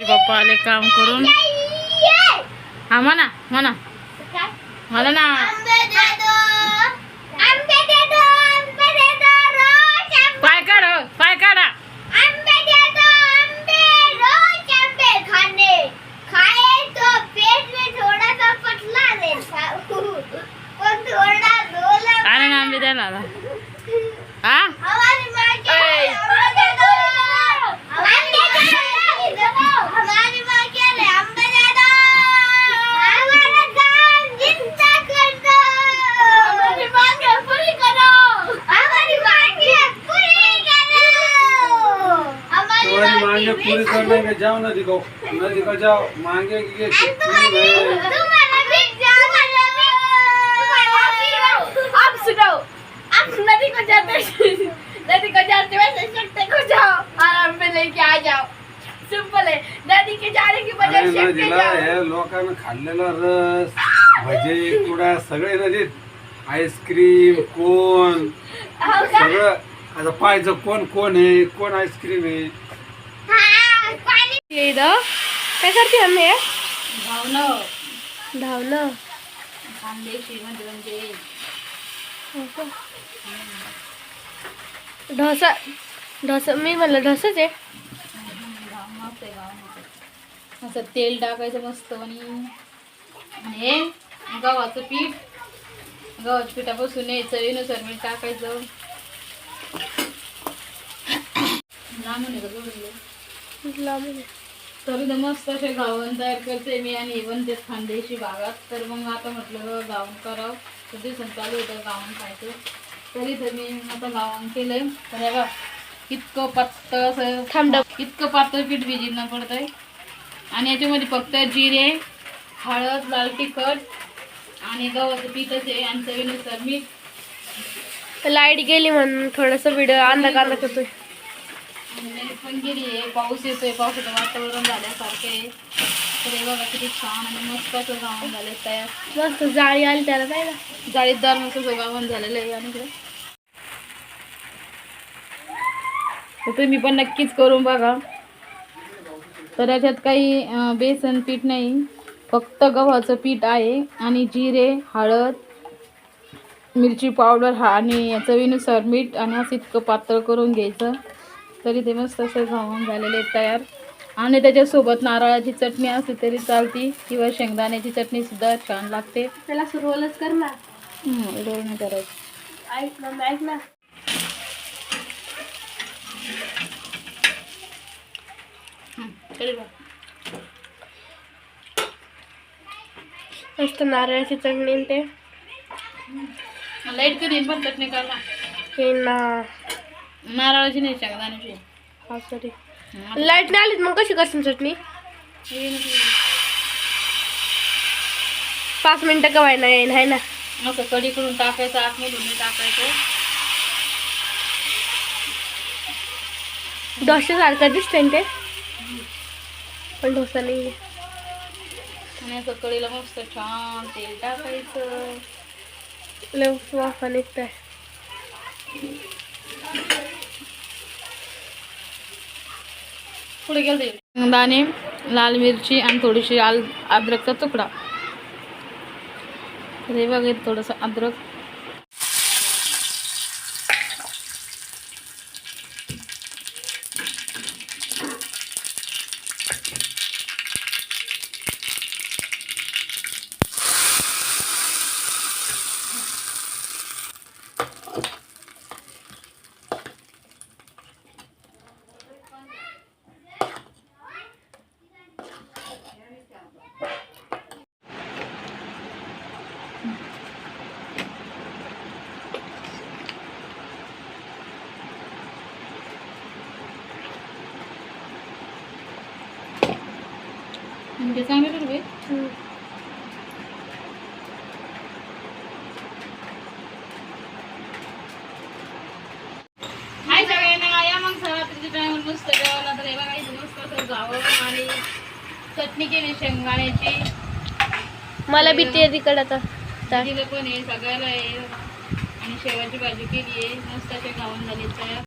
पप्पा आले काम करून. हा म्हणा म्हणा. म्हणा ना. पाय काढ पाय काढा. आंबे द्यायला आला? हा हमारी माँ के लिए अम्बे दे दो हमारी माँ के लिए अम्बे दे दो हमारा काम जिंदा कर दो हमारी माँ के पूरी करो हमारी माँ के पूरी करो हमारी तुम्हारी माँ मांगे की पूरी करने के जाओ नदी को नदी को जाओ मांगे की ये नदी को जाते नदी को जाते वैसे शक्ति को जाओ आराम पे लेके आ जाओ सिंपल है नदी के जाने की वजह नदीला जाओ हे लोकांना खाल्लेला रस भजे कुडा सगळे नदीत. आईस्क्रीम कोण? हो का? सगळं. आता पाहायचं कोण कोण आहे? कोण आईस्क्रीम आहे? हाँ, इथं. काय करते आम्ही? धावणं. म्हणजे म्हणजे ढोसा ढोसा मी म्हणलं ढोसाच आहे. असं तेल टाकायचं मस्त आणि हे गव्हाचं पीठ गव्हाच्या पिठापासून हे चवीनुसार मीठ टाकायचं. लांबून आहे का जोडून. लांबून आहे. तरी तर मस्त असे तयार करते मी आणि इवन ते खानदेशी भागात तर मग आता म्हटलं गावन करावं. तर दिवसांत चालू होतं गावन खायचं. तरी तर मी आता गावन केलंय. तर हे बघ इतकं पातळ असं थांब. डब. इतकं पातळ पीठ भिजिनं पडतंय. आणि याच्यामध्ये फक्त जिरे हळद लाल तिखट आणि गव्हाचं पीठच आहे आणि चवीनुसार मीठ. लाइट गेली म्हणून थोडस व्हिडिओ अंदा कांदा करतोय लाइट पण गेली आहे. पाऊस येतोय. पावसाचं वातावरण झाल्यासारखं आहे. तर हे बघा किती छान आणि मस्त असं गावण झालं तयार. मस्त जाळी आली त्याला काय ना जाळीदार मस्त गावण झालेलं आहे. आणि तर तुम्ही पण नक्कीच करून बघा. तर याच्यात काही बेसन पीठ नाही. फक्त गव्हाचं पीठ आहे आणि जिरे हळद मिरची पावडर हा आणि चवीनुसार मीठ आणि असं इतकं पातळ करून घ्यायचं. तरी ते मस्त असं घावून झालेले तयार. आणि त्याच्यासोबत नारळाची चटणी असली तरी चालती किंवा शेंगदाण्याची चटणी सुद्धा छान लागते. त्याला सुरुवातच कर ना. रोल नाही करायचं. ऐक ना ऐक ना. मस्त नारळाची चटणी ते. लाइट कधी पण चटणी करा ना. नारळाची नाही शेंगदाण्याची हा सॉरी लाइट नाही आलीत मग कशी करशील चटणी. पाच मिनिटं कवाय ना येईन आहे ना. असं कढीकडून टाकायचं आतमधून नाही टाकायचं. डोशासारखं दिसतंय ना ते? पण डोसा नाही. आणि असं कढीला मस्त छान तेल टाकायचं. लय वाफा निघताय. पुढे गेलं शेंगदाणे लाल मिरची आणि थोडीशी आल अद्रकचा तुकडा. हे बघा थोडंसं अद्रक. म्हणजे चांगले ठरवे हाय सगळ्यांना या मग सरात्रीच्या टायमाला मस्त जेवायला तर हे बघा इथे मस्त असं गावं आणि चटणी केली शेंगदाण्याची. मला बी ते तिकड आता. पण आहे सगळ्याला आहे. आणि शेवाची भाजी केली आहे. मस्त असे गावून झाले तयार